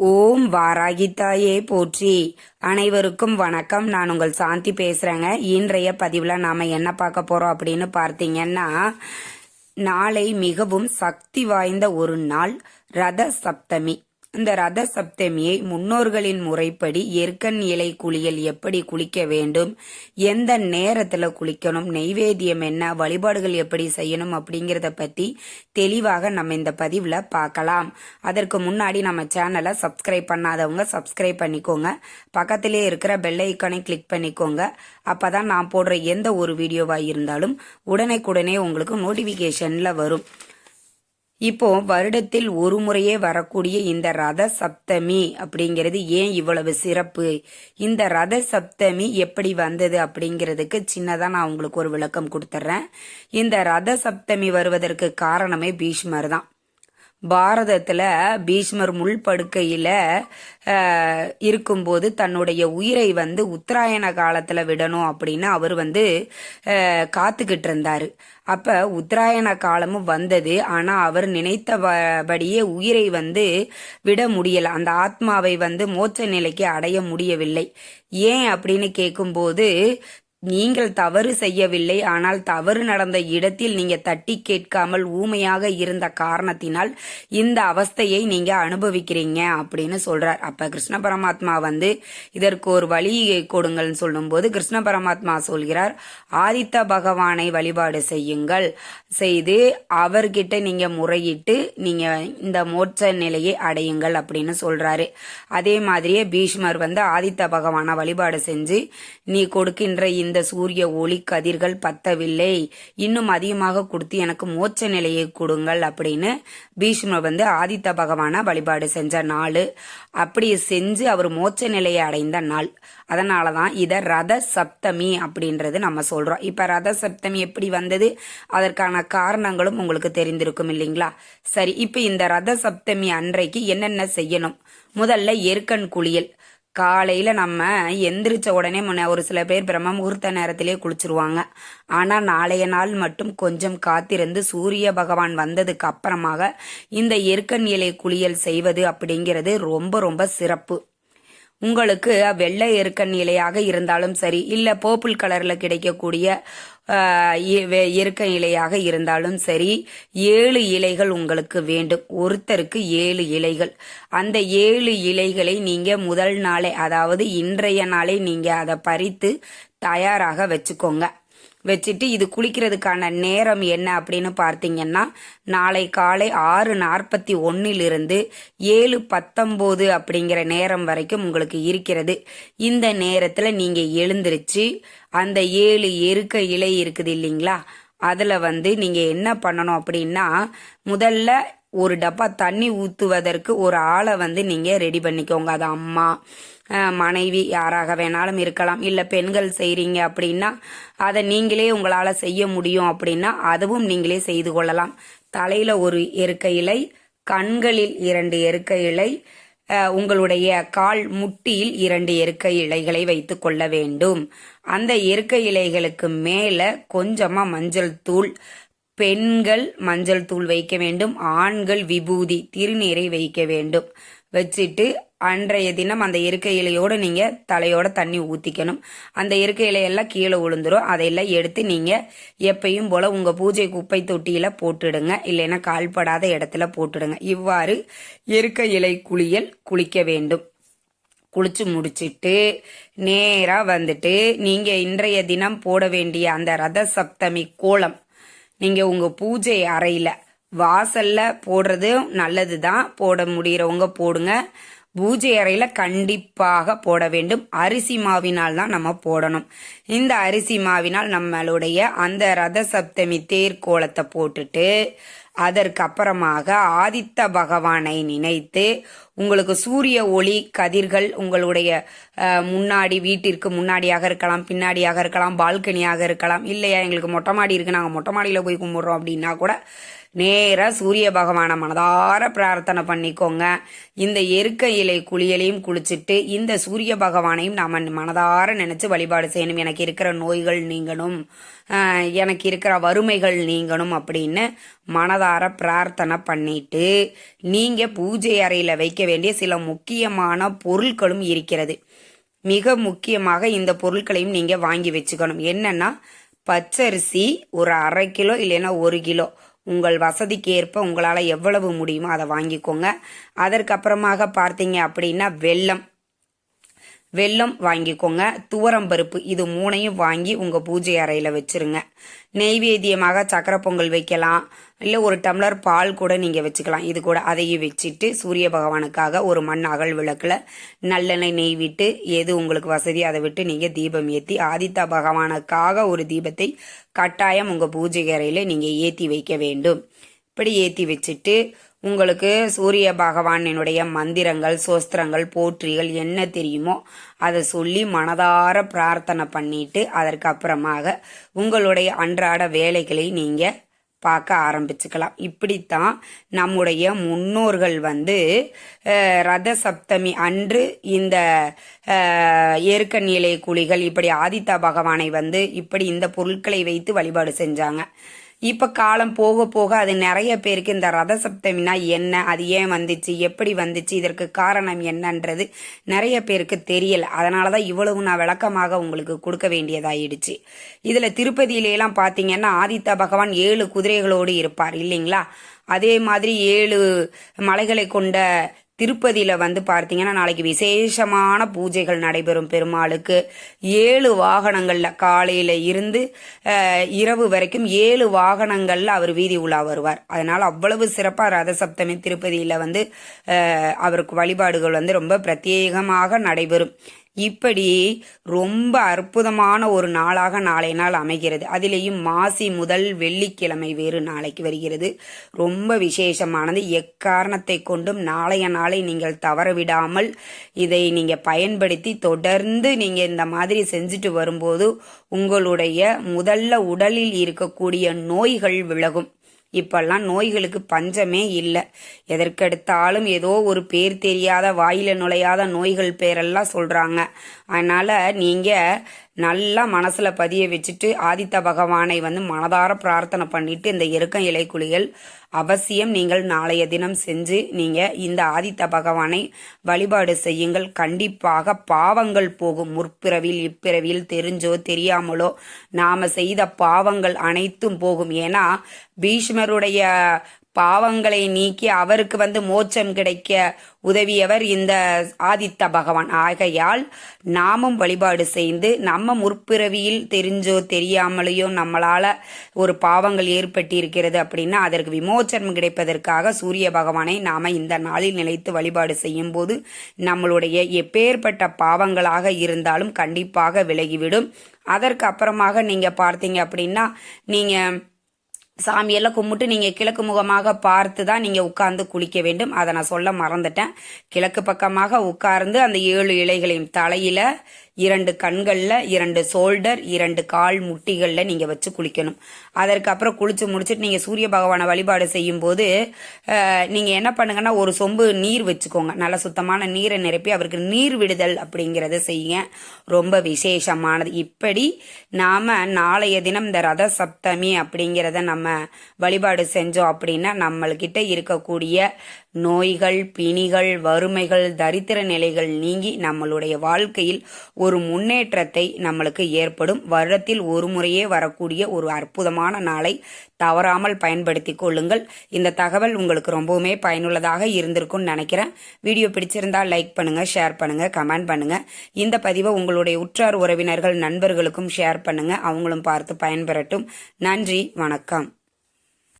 ஓம் வாராகித்தாயே போற்றி. அனைவருக்கும் வணக்கம். நான் உங்கள் சாந்தி பேசுறேங்க. இன்றைய பதிவுல நாம என்ன பார்க்க போறோம் அப்படின்னு பார்த்தீங்கன்னா நாளை மிகவும் சக்தி வாய்ந்த ஒரு நாள் ரத சப்தமி. இந்த ரத சப்தமியை முன்னோர்களின் முறைப்படி எற்கன் இலை குளியல் எப்படி குளிக்க வேண்டும் எந்த நேரத்துல குளிக்கணும் நெய்வேத்தியம் என்ன வழிபாடுகள் எப்படி செய்யணும் அப்படிங்கிறத பத்தி தெளிவாக நம்ம இந்த பதிவுல பார்க்கலாம். அதற்கு முன்னாடி நம்ம சேனலை சப்ஸ்கிரைப் பண்ணாதவங்க சப்ஸ்கிரைப் பண்ணிக்கோங்க. பக்கத்திலே இருக்கிற பெல் ஐக்கானை கிளிக் பண்ணிக்கோங்க. அப்பதான் நான் போடுற எந்த ஒரு வீடியோவா இருந்தாலும் உடனே உங்களுக்கு நோட்டிபிகேஷன்ல வரும். இப்போ வருடத்தில் ஒரு முறையே வரக்கூடிய இந்த ரத சப்தமி அப்படிங்கிறது ஏன் இவ்வளவு சிறப்பு? இந்த ரத சப்தமி எப்படி வந்தது அப்படிங்கிறதுக்கு சின்னதாக நான் உங்களுக்கு ஒரு விளக்கம் கொடுத்துட்றேன் இந்த ரத சப்தமி வருவதற்கு காரணமே பீஷ்மர் தான். பாரதத்தில் பீஷ்மர் முள் படுக்கையில் இருக்கும்போது தன்னுடைய உயிரை வந்து உத்தராயண காலத்தில் விடணும் அப்படின்னு அவர் வந்து காத்துக்கிட்டு இருந்தார் அப்போ உத்தராயண காலமும் வந்தது. ஆனால் அவர் நினைத்தபடியே உயிரை வந்து விட முடியலை. அந்த ஆத்மாவை வந்து மோட்ச நிலைக்கு அடைய முடியவில்லை. ஏன் அப்படின்னு கேட்கும்போது நீங்கள் தவறு செய்யவில்லை ஆனால் தவறு நடந்த இடத்தில் நீங்க தட்டி கேட்காமல் ஊமையாக இருந்த காரணத்தினால் இந்த அவஸ்தையை நீங்க அனுபவிக்கிறீங்க அப்படின்னு சொல்றார். அப்ப கிருஷ்ண பரமாத்மா வந்து இதற்கு ஒரு வழி கொடுங்கள்னு சொல்லும்போது கிருஷ்ண பரமாத்மா சொல்கிறார் ஆதித்த பகவானை வழிபாடு செய்யுங்கள். செய்து அவர்கிட்ட நீங்க முறையிட்டு நீங்க இந்த மோட்ச நிலையை அடையுங்கள் அப்படின்னு சொல்றாரு. அதே மாதிரியே பீஷ்மர் வந்து ஆதித்த பகவானை வழிபாடு செஞ்சு நீ கொடுக்கின்ற இந்த சூரிய ஒளி கதிர்கள் பத்தவில்லை. இன்னும் அதிகமாக கொடுத்து எனக்கு மோட்ச நிலையை கொடுங்கள் அப்படின்னு பீஷ்மர் வந்து ஆதித்த பகவானை வழிபாடு செஞ்ச நாள். அப்படி செஞ்சு அவர் மோட்ச நிலையை அடைந்த நாள். அதனால தான் இதை ரத சப்தமி அப்படின்றது நம்ம சொல்றோம். இப்ப ரத சப்தமி எப்படி வந்தது? அதற்கான காரணங்களும் உங்களுக்கு தெரிந்திருக்கும் இல்லைங்களா? சரி இப்ப இந்த ரத சப்தமி அன்றைக்கு என்னென்ன செய்யணும்? முதல்ல எருக்கன் குளியல். காலையில் நம்ம எந்திரிச்ச உடனே முன்ன ஒரு சில பேர் பிரம்ம முகூர்த்த நேரத்திலே குளிச்சிருவாங்க. ஆனால் நாளைய நாள் மட்டும் கொஞ்சம் காத்திருந்து சூரிய பகவான் வந்ததுக்கு அப்புறமாக இந்த எருக்கன் இலை குளியல் செய்வது அப்படிங்கிறது ரொம்ப ரொம்ப சிறப்பு. உங்களுக்கு வெள்ளை எருக்கன் இலையாக இருந்தாலும் சரி இல்ல பர்பிள் கலர்ல கிடைக்கக்கூடிய இருக்க இ- வெ- இலையாக இருந்தாலும் சரி ஏழு இலைகள் உங்களுக்கு வேண்டும். ஒருத்தருக்கு ஏழு இலைகள். அந்த ஏழு இலைகளை நீங்க முதல் நாளே அதாவது இன்றைய நாளே நீங்க அதை பறித்து தயாராக வச்சுக்கோங்க. வச்சுட்டு இது குளிக்கிறதுக்கான நேரம் என்ன அப்படின்னு பார்த்தீங்கன்னா நாளை காலை ஆறு நாற்பத்தி ஒன்னிலிருந்து ஏழு பத்தொம்போது அப்படிங்கிற நேரம் வரைக்கும் உங்களுக்கு இருக்கிறது. இந்த நேரத்தில் நீங்கள் எழுந்திருச்சு அந்த ஏழு எருக்க இலை இருக்குது இல்லைங்களா? அதில் வந்து நீங்கள் என்ன பண்ணணும் அப்படின்னா முதல்ல ஒரு டப்பா தண்ணி ஊற்றுவதற்கு ஒரு ஆளை வந்து நீங்கள் ரெடி பண்ணிக்கோங்க. அது அம்மா மனைவி யாராக வேணாலும் இருக்கலாம். இல்லை பெண்கள் செய்கிறீங்க அப்படின்னா அதை நீங்களே உங்களால் செய்ய முடியும் அப்படின்னா அதுவும் நீங்களே செய்து கொள்ளலாம். தலையில் ஒரு எருக்க இலை கண்களில் இரண்டு எருக்க இலை உங்களுடைய கால் முட்டியில் இரண்டு எருக்க இலைகளை வைத்து கொள்ள வேண்டும். அந்த எருக்க இலைகளுக்கு மேலே கொஞ்சமாக மஞ்சள் தூள் பெண்கள் மஞ்சள் தூள் வைக்க வேண்டும் ஆண்கள் விபூதி திருநீரை வைக்க வேண்டும். வச்சுட்டு அன்றைய தினம் அந்த இருக்கை இலையோடு நீங்கள் தலையோட தண்ணி ஊற்றிக்கணும் அந்த இருக்கை இலையெல்லாம் கீழே விழுந்துடும் அதையெல்லாம் எடுத்து நீங்கள் எப்பயும் போல் உங்கள் பூஜை குப்பை தொட்டியில் போட்டுடுங்க. இல்லைன்னா கால்படாத இடத்துல போட்டுடுங்க. இவ்வாறு இருக்க இலை குளியல் குளிக்க வேண்டும். குளிச்சு முடிச்சிட்டு நேராக வந்துட்டு நீங்கள் இன்றைய தினம் போட வேண்டிய அந்த ரத சப்தமி கோலம் நீங்க உங்க பூஜை அறையில வாசல்ல போடுறது நல்லது தான் போட முடியறவங்க போடுங்க. பூஜை அறையில கண்டிப்பாக போட வேண்டும். அரிசி மாவினால் தான் நம்ம போடணும். இந்த அரிசி மாவினால் நம்மளுடைய அந்த ரத சப்தமி தேர் கோலத்தை போட்டுட்டு அதற்கு அப்புறமாக ஆதித்த பகவானை நினைத்து உங்களுக்கு சூரிய ஒளி கதிர்கள் உங்களுடைய முன்னாடி வீட்டிற்கு முன்னாடியாக இருக்கலாம் பின்னாடியாக இருக்கலாம் பால்கனியாக இருக்கலாம் இல்லையா? எங்களுக்கு மொட்டை மாடி இருக்குது நாங்கள் மொட்டை மாடியில் போய் கும்பிட்றோம் அப்படின்னா கூட நேராக சூரிய பகவானை மனதார பிரார்த்தனை பண்ணிக்கோங்க. இந்த எருக்க இலை குளியலையும் குளிச்சுட்டு இந்த சூரிய பகவானையும் நாம் மனதார நினச்சி வழிபாடு செய்யணும். எனக்கு இருக்கிற நோய்கள் நீங்கணும். எனக்கு இருக்கிற வறுமைகள் நீங்கணும் அப்படின்னு மனதார பிரார்த்தனை பண்ணிட்டு நீங்கள் பூஜை அறையில் வைக்க வேண்டிய சில முக்கியமான பொருட்களும் இருக்கிறது. மிக முக்கியமாக இந்த பொருட்களையும் நீங்கள் வாங்கி வச்சுக்கணும். என்னன்னா பச்சரிசி ஒரு அரை கிலோ இல்லைன்னா ஒரு கிலோ. உங்கள் வசதிக்கு ஏற்ப உங்களால் எவ்வளவு முடியுமோ அதை வாங்கிக்கோங்க. அதற்கப்புறமாக பார்த்தீங்க அப்படின்னா வெல்லம். வெல்லம் வாங்கிக்கோங்க. துவரம் பருப்பு இது மூணையும் வாங்கி உங்கள் பூஜை அறையில் வச்சுருங்க. நெய்வேத்தியமாக சக்கரை பொங்கல் வைக்கலாம். இல்லை ஒரு டம்ளர் பால் கூட நீங்கள் வச்சுக்கலாம். இது கூட அதையும் வச்சுட்டு சூரிய பகவானுக்காக ஒரு மண் அகல் விளக்கில் நல்லெண்ணெய் நெய் விட்டு எது உங்களுக்கு வசதி அதை விட்டு நீங்கள் தீபம் ஏற்றி ஆதித்த பகவானுக்காக ஒரு தீபத்தை கட்டாயம் உங்கள் பூஜை அறையில் நீங்கள் ஏற்றி வைக்க வேண்டும். இப்படி ஏற்றி வச்சுட்டு உங்களுக்கு சூரிய பகவானினுடைய மந்திரங்கள் சோஸ்திரங்கள் போற்றிகள் என்ன தெரியுமோ அதை சொல்லி மனதார பிரார்த்தனை பண்ணிட்டு அதற்கு அப்புறமாக உங்களுடைய அன்றாட வேலைகளை நீங்கள் பார்க்க ஆரம்பிச்சுக்கலாம். இப்படித்தான் நம்முடைய முன்னோர்கள் வந்து ரத சப்தமி அன்று இந்த அஹ், நிலை குழிகள் இப்படி ஆதித்த பகவானை வந்து இப்படி இந்த பொருட்களை வைத்து வழிபாடு செஞ்சாங்க. இப்ப காலம் போக போக அது நிறைய பேருக்கு இந்த ரத சப்தமினா என்ன? அது ஏன் வந்துச்சு? எப்படி வந்துச்சு? இதற்கு காரணம் என்னன்றது நிறைய பேருக்கு தெரியல. அதனாலதான் இவ்வளவு நான் விளக்கமாக உங்களுக்கு கொடுக்க வேண்டியதாயிடுச்சு. இதுல திருப்பதியில எல்லாம் பாத்தீங்கன்னா ஆதித்த பகவான் ஏழு குதிரைகளோடு இருப்பார் இல்லைங்களா? அதே மாதிரி ஏழு மலைகளை கொண்ட திருப்பதியில் வந்து பார்த்தீங்கன்னா நாளைக்கு விசேஷமான பூஜைகள் நடைபெறும் பெருமாளுக்கு. ஏழு வாகனங்களில் காலையில் இருந்து இரவு வரைக்கும் ஏழு வாகனங்களில் அவர் வீதி உலா வருவார். அதனால் அவ்வளவு சிறப்பாக ரத சப்தமி வந்து அவருக்கு வழிபாடுகள் வந்து ரொம்ப பிரத்யேகமாக நடைபெறும். இப்படி ரொம்ப அற்புதமான ஒரு நாளாக நாளை நாள் அமைகிறது. அதிலேயும் மாசி முதல் வெள்ளிக்கிழமை வேறு நாளைக்கு வருகிறது. ரொம்ப விசேஷமானது. எக்காரணத்தை கொண்டும் நாளைய நாளை நீங்கள் தவறவிடாமல் இதை நீங்கள் பயன்படுத்தி தொடர்ந்து நீங்கள் இந்த மாதிரி செஞ்சுட்டு வரும்போது உங்களுடைய முதல்ல உடலில் இருக்கக்கூடிய நோய்கள் விலகும். இப்பெல்லாம் நோய்களுக்கு பஞ்சமே இல்லை. எதற்கெடுத்தாலும் ஏதோ ஒரு பேர் தெரியாத வாயில நுழையாத நோய்கள் பேரெல்லாம் சொல்றாங்க. அதனால நீங்க நல்லா மனசுல பதிய வச்சுட்டு ஆதித்த பகவானை வந்து மனதார பிரார்த்தனை பண்ணிட்டு இந்த இறுக்கம் இலை குளியல் அவசியம் நீங்கள் நாளைய தினம் செஞ்சு நீங்க இந்த ஆதித்த பகவானை வழிபாடு செய்யுங்கள். கண்டிப்பாக பாவங்கள் போகும். முற்பிறவில் இப்பிறவியில் தெரிஞ்சோ தெரியாமலோ நாம செய்த பாவங்கள் அனைத்தும் போகும். ஏன்னா பீஷ்மருடைய பாவங்களை நீக்கி அவருக்கு வந்து மோட்சம் கிடைக்க உதவியவர் இந்த ஆதித்த பகவான். ஆகையால் நாமும் வழிபாடு செய்து நம்ம முற்பிறவியில் தெரிஞ்சோ தெரியாமலேயோ நம்மளால ஒரு பாவங்கள் ஏற்பட்டிருக்கிறது அப்படின்னா அதற்கு விமோச்சனம் கிடைப்பதற்காக சூரிய பகவானை நாம இந்த நாளில் நிலைத்து வழிபாடு செய்யும் போது நம்மளுடைய எப்பேற்பட்ட பாவங்களாக இருந்தாலும் கண்டிப்பாக விலகிவிடும். அதற்கு அப்புறமாக நீங்கள் பார்த்தீங்க அப்படின்னா நீங்கள் சாமியெல்லாம் கும்பிட்டு நீங்கள் கிழக்கு முகமாக பார்த்து தான் நீங்கள் உட்கார்ந்து குளிக்க வேண்டும். அதை நான் சொல்ல மறந்துட்டேன். கிழக்கு பக்கமாக உட்கார்ந்து அந்த ஏழு இலைகளையும் தலையில் இரண்டு கண்களில் இரண்டு ஷோல்டர் இரண்டு கால் முட்டிகளில் நீங்கள் வச்சு குளிக்கணும். அதற்கப்புறம் குளித்து முடிச்சுட்டு நீங்கள் சூரிய பகவானை வழிபாடு செய்யும்போது நீங்கள் என்ன பண்ணுங்கன்னா ஒரு சொம்பு நீர் வச்சுக்கோங்க. நல்ல சுத்தமான நீரை நிரப்பி அவருக்கு நீர் விடுதல் அப்படிங்கிறத செய்யுங்க. ரொம்ப விசேஷமானது. இப்படி நாம் நாளைய தினம் இந்த ரத சப்தமி அப்படிங்கிறத நம்ம வழிபாடு செஞ்சோம் அப்படின்னா நம்மள்கிட்ட இருக்கக்கூடிய நோய்கள் பிணிகள் வறுமைகள் தரித்திர நிலைகள் நீங்கி நம்மளுடைய வாழ்க்கையில் ஒரு ஒரு முன்னேற்றத்தை நம்மளுக்கு ஏற்படும். வருடத்தில் ஒரு முறையே வரக்கூடிய ஒரு அற்புதமான நாளை தவறாமல் பயன்படுத்தி கொள்ளுங்கள். இந்த தகவல் உங்களுக்கு ரொம்பவுமே பயனுள்ளதாக இருந்திருக்கும்னு நினைக்கிறேன். வீடியோ பிடிச்சிருந்தா லைக் பண்ணுங்க ஷேர் பண்ணுங்க கமெண்ட் பண்ணுங்க. இந்த பதிவை உங்களுடைய உற்றார் உறவினர்கள் நண்பர்களுக்கும் ஷேர் பண்ணுங்க. அவங்களும் பார்த்து பயன்பெறட்டும். நன்றி வணக்கம்.